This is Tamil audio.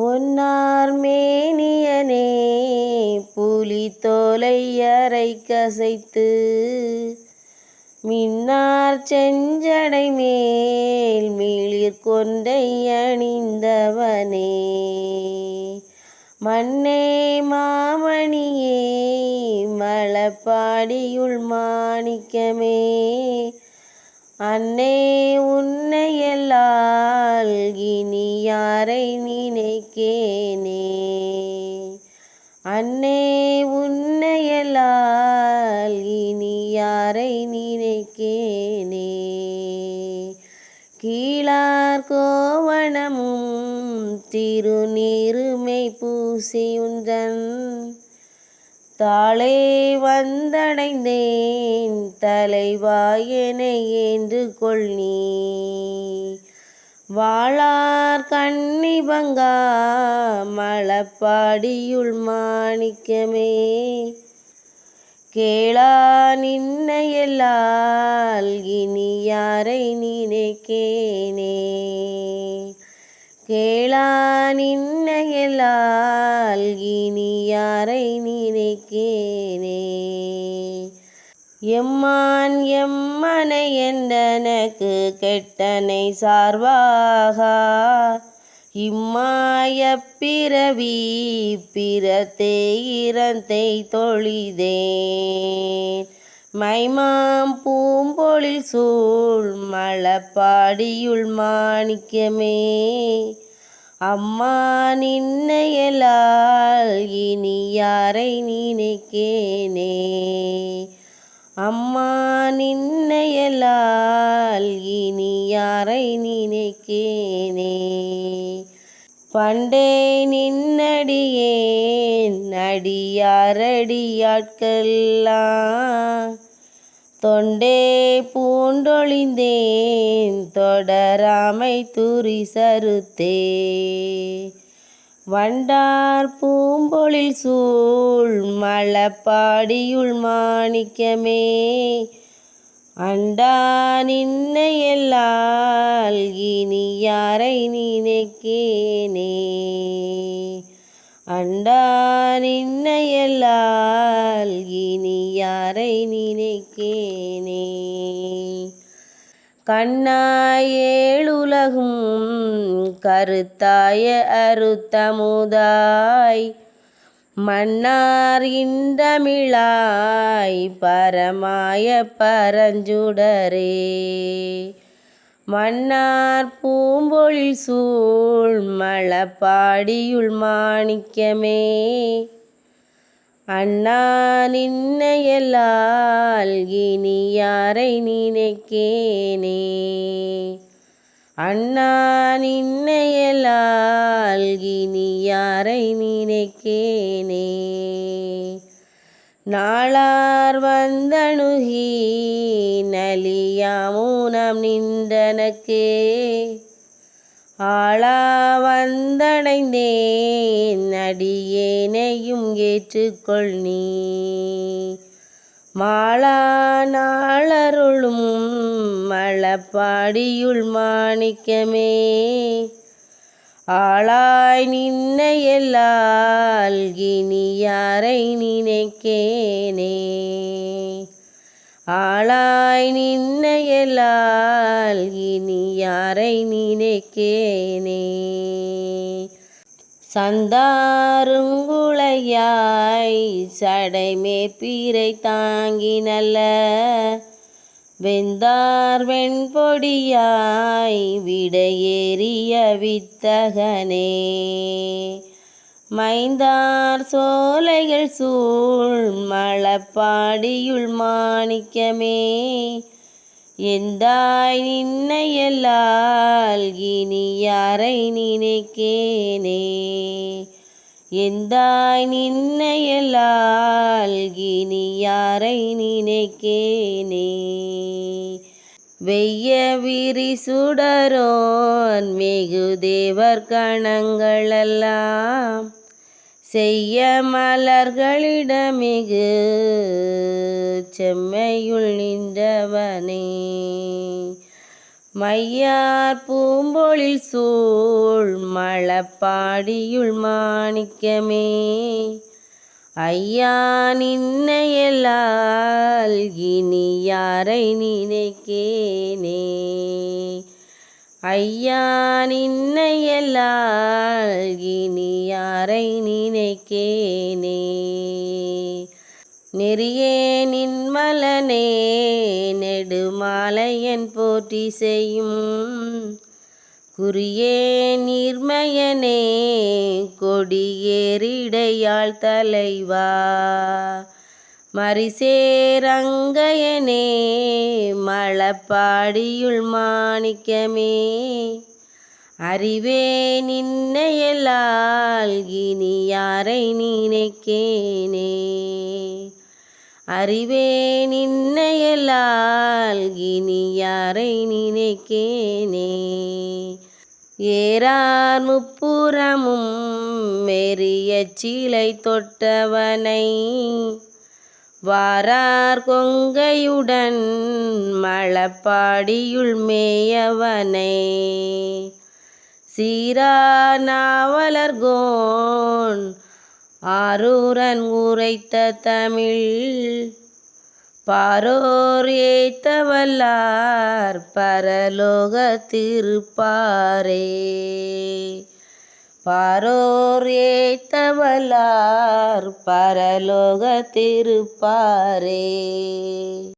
பொன்னார் மேனியனே புலி தோலை அரை கசைத்து மின்னார் செஞ்சடை மேல் மிளிர் கொண்டை அணிந்தவனே. மண்ணே மாமணியே மலப்பாடியுள் மாணிக்கமே அன்னே உன்னையல்லால் இனி யாரை நினைக்கேனே? அன்னே உன்னையல்லால் இனி யாரை நினைக்கேனே? கீழார் கோவணமும் திருநீருமை பூசியுந்தன் தாளே வந்தடைந்தேன் தலைவாயனை என்று கொள் நீ வாழார் கண்ணிபங்கா மலப்பாடியுள் மாணிக்கமே. கேளா நின்னையல்லால் இனி யாரை நினைக்கேனே கேளா நின்னையல்லால் இனி யாரை நினைக்கேனே? எம்மான் எம்மனை என்றனக்கு கெட்டனை சார்வாக? இம்மாய பிறவி பிறத்தே இறந்தை தொழிதேன் மைமாம் பூம்பொழில் சூழ் மலப்பாடியுள் மாணிக்கமே. அம்மா நின்னையலால் இனி யாரை நினைக்கேனே? அம்மா நின்னையலால் இனி யாரை நினைக்கேனே? பண்டே நின்னடியேன் அடியாரடியாட்கெல்லாம் தொண்டே பூண்டொழிந்தேன் தொடராமை துரி சருத்தே வண்டார் பூம்பொழில் சூழ் மலப்பாடியுள் மாணிக்கமே. அண்டா நின்னையெல்லால் இனி யாரை நினைக்கேனே? அண்டா நின்னையெல்லால் இனி யாரை நினைக்கேனே? கண்ணாய் ஏழுலகும் கருத்தாய அருத்தமுதாய் மன்னார் இந்தமிழாய் பரமாய பரஞ்சுடரே. மன்னார் பூம்பொழில் சூழ் மலப்பாடியுள் மாணிக்கமே. அண்ணா நின்னையல்லால் இனி யாரை நினைக்கேனே. அண்ணா நல்கி நீ யாரை நினைக்கேனே? நாளார் வந்தணுகி நலியாமூனம் நின்றனக்கே? ஆளா வந்தடைந்தேன் அடியேனையும் ஏற்றுக்கொள் நீ. மாளா நாளருளும் மலப்பாடியுள் மாணிக்கமே. ஆளாய் நின்னையல்லால் இனி யாரை நினைக்கேனே. ஆளாய் நின்னையல்லால் இனி யாரை நினைக்கேனே. சந்தாருங்குளையாய் சடைமே பீரை தாங்கி நல்ல வெந்தார் வெண்பொடியாய் விடையேறிய வித்தகனே. மைந்தார் சோலைகள் சூழ் மலப்பாடியுள் மாணிக்கமே. எந்தாய் நின்னையல்லால் இனி யாரை நினைக்கேனே. எந்தாய் நின்னையல்லால் இனி யாரை நினைக்கேனே? வெய்ய விரி சுடரோன் மிகு தேவர் கணங்களெல்லாம் செய்ய மலர்களிடமிகு செம்மையுள் நின்றவனே. மையார் பூம்பொழில் சூழ் மலப்பாடியுள் மாணிக்கமே. ஐயா நின்னையல்லால் இனி யாரை நினைக்கேனே. ஐயா நின்னையல்லால் இனி யாரை நினைக்கேனே. நெறியே நின்மலனே நெடுமாலையன் போற்றி செய்யும். குறியே நீர்மயனே கொடியேறிடையாள் தலைவா. மரிசேரங்கயனே மலப்பாடியுள் மாணிக்கமே. அறிவே நின்னையலால் இனி யாரை நினைக்கேனே அறிவேன் இன்னையலால் இனி யாரை நினைக்கேனே. ஏறார் முப்புறமும் மெரிய சீலை தொட்டவனை. வாரார் கொங்கையுடன் மலப்பாடியுள் மேயவனை. சீரா நாவலர்கோன் ஆரூரன் உரைத்த தமிழ் பாரோர் ஏத்தவல்லார் பரலோக திருப்பாரே. பாரோர் ஏத்தவல்லார் பரலோக திருப்பாரே.